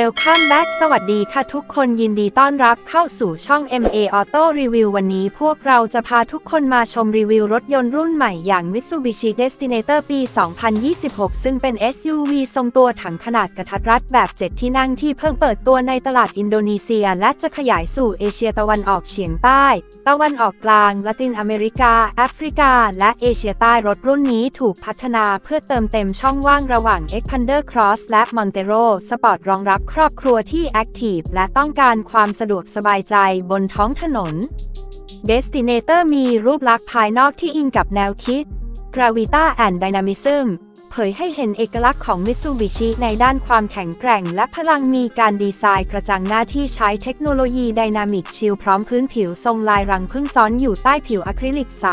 Welcome back สวัสดีค่ะทุกคนยินดีต้อนรับเข้าสู่ช่อง MA Auto Review วันนี้พวกเราจะพาทุกคนมาชมรีวิวรถยนต์รุ่นใหม่อย่าง Mitsubishi Destinator ปี 2026 ซึ่งเป็น SUV ทรงตัวถังขนาดกระทัดรัดแบบ 7 ที่นั่งที่เพิ่งเปิดตัวในตลาดอินโดนีเซีย และจะขยายสู่เอเชียตะวันออกเฉียงใต้ ตะวันออกกลาง ละตินอเมริกา แอฟริกา และเอเชียใต้รถรุ่นนี้ถูกพัฒนาเพื่อเติมเต็มช่องว่างระหว่าง Xpander Cross และ Montero Sport รองรับครอบครัวที่แอคทีฟและต้องการความสะดวกสบายใจบนท้องถนน Destinator มีรูปลักษณ์ภายนอกที่อิงกับแนวคิด Gravita and Dynamism เผยให้เห็นเอกลักษณ์ของ Mitsubishi ในด้านความแข็งแกร่ง และพลังมีการดีไซน์กระจังหน้าที่ใช้เทคโนโลยีไดนามิกชิลพร้อมพื้นผิวทรงลายรังพึ่งซ้อนอยู่ใต้ผิวอะคริลิกใส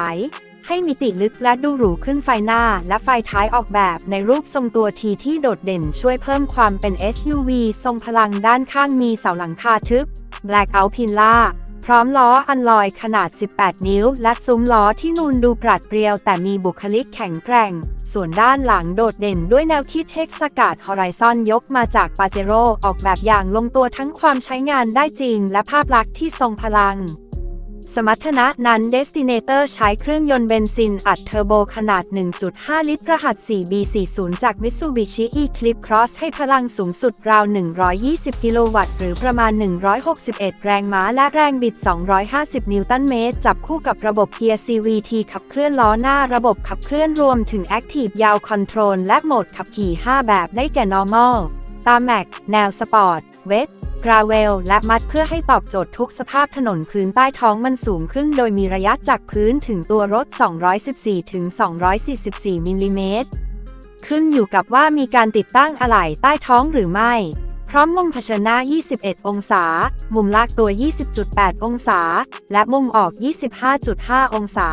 ให้มิติลึกและดูหรูขึ้นไฟหน้าและไฟท้ายออกแบบในรูปทรงตัวทีที่โดดเด่นช่วยเพิ่มความเป็น SUV ทรงพลังด้านข้างมีเสาหลังคาทึบ Blackout Pillar พร้อมล้ออันลอยขนาด 18 นิ้ว และซุ้มล้อที่นูนดูปราดเปรียว แต่มีบุคลิกแข็งแกร่ง ส่วนด้านหลังโดดเด่นด้วยแนวคิดเฮกสกาดฮอริซอนยกมาจากปาเจโร่ออกแบบอย่างลงตัวทั้งความใช้งานได้จริง และภาพลักษณ์ที่ทรงพลัง สมรรถนะนั้น Destinator ใช้เครื่องยนต์เบนซินอัดเทอร์โบขนาด 1.5 ลิตร รหัส 4B40 จาก Mitsubishi Eclipse Cross ให้พลังสูงสุดราว 120 กิโลวัตต์ หรือประมาณ 161 แรงม้าและแรงบิด 250 นิวตันเมตร จับคู่กับระบบเกียร์ CVT ขับเคลื่อนล้อหน้าระบบขับเคลื่อนรวมถึง Active ยาว Control และโหมดขับขี่ 5 แบบได้แก่ Normal ตามแม็กแนวสปอร์ตเวท กราเวล และมัดเพื่อให้ตอบโจทย์ทุกสภาพถนนพื้นใต้ท้องมันสูงขึ้นโดยมีระยะจากพื้นถึงตัวรถ 214 ถึง 244 มิลลิเมตร ขึ้นอยู่กับว่ามีการติดตั้งอะไหล่ใต้ท้องหรือไม่ พร้อมมุมเผชิญหน้า 21 องศา มุมลากตัว 20.8 องศา และมุมออก 25.5 องศา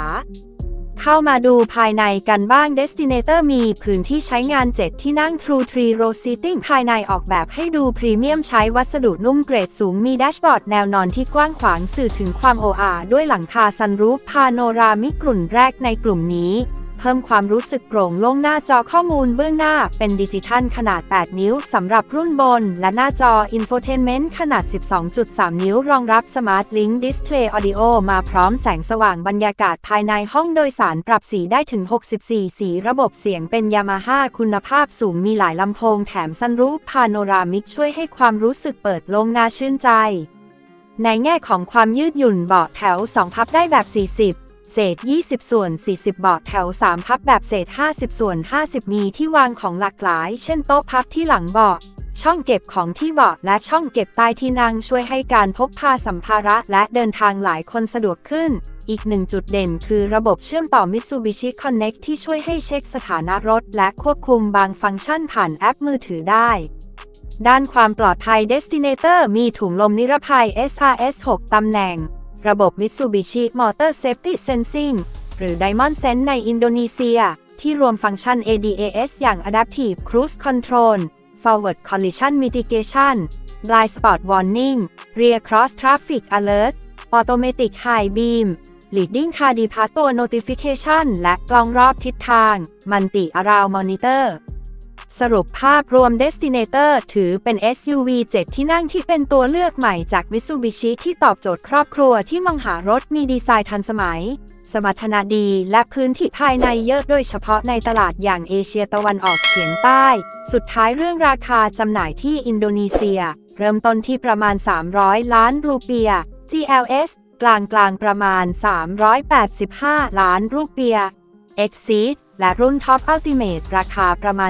เข้ามาดูภายในกันบ้าง Destinator มีพื้นที่ใช้งาน 7 ที่นั่ง True Tree Row Seating ภายในออกแบบให้ดูพรีเมียมใช้วัสดุนุ่มเกรดสูงมีแดชบอร์ดแนวนอนที่กว้างขวางสื่อถึงความโออาด้วยหลังคาซันรูฟพาโนรามิกกลุ่นแรกในกลุ่มนี้ เพิ่มความรู้สึกโปร่งโล่งหน้าจอข้อมูลเบื้องหน้าเป็นดิจิทัลขนาด 8 นิ้วสำหรับรุ่นบน และหน้าจอ Infotainment ขนาด 12.3 นิ้ว รองรับ Smart Link Display Audio มาพร้อมแสงสว่างบรรยากาศภายในห้องโดยสารปรับสีได้ถึง 64 สีระบบเสียงเป็น Yamaha คุณภาพสูงมีหลายลำโพงแถมซันรูฟพาโนรามิกช่วยให้ความรู้สึกเปิดโล่งน่าชื่นใจ ในแง่ของความยืดหยุ่นเบาะแถว 2 พับได้แบบ 40 เศษ 20 ส่วน 40เบาะแถว 3 พับแบบเศษ 50 ส่วน 50 มีที่วางของหลากหลาย เช่นโต๊ะพับที่หลังเบาะช่องเก็บของที่เบาะและช่องเก็บใต้ที่นั่งช่วยให้การพกพาสัมภาระและเดินทางหลายคนสะดวกขึ้น อีกหนึ่งจุดเด่นคือระบบเชื่อมต่อ Mitsubishi Connect ที่ช่วยให้เช็คสถานะรถ และควบคุมบางฟังก์ชันผ่านแอปมือถือได้ ด้านความปลอดภัย Destinator มีถุงลมนิรภัย SRS 6 ตำแหน่ง ระบบ Mitsubishi Motor Safety Sensing หรือ Diamond Sense ในอินโดนีเซีย ที่รวมฟังก์ชัน ADAS อย่าง Adaptive Cruise Control Forward Collision Mitigation Blind Spot Warning Rear Cross Traffic Alert Automatic High Beam Leading Car Departure Notification และกล้องรอบทิศทาง Multi Around Monitor สรุปภาพรวม Destinator ถือเป็น SUV 7 ที่นั่งที่เป็นตัวเลือกใหม่จาก Mitsubishi ที่ตอบโจทย์ครอบครัวที่มองหารถมีดีไซน์ทันสมัย สมรรถนะดีและพื้นที่ภายในเยอะโดยเฉพาะในตลาดอย่างเอเชียตะวันออกเฉียงใต้ สุดท้ายเรื่องราคาจำหน่ายที่อินโดนีเซีย เริ่มต้นที่ประมาณ 300 ล้านรูเปีย GLS กลางกลางประมาณ 385 ล้านรูเปีย Exceed และรุ่น Top Ultimate ราคาประมาณ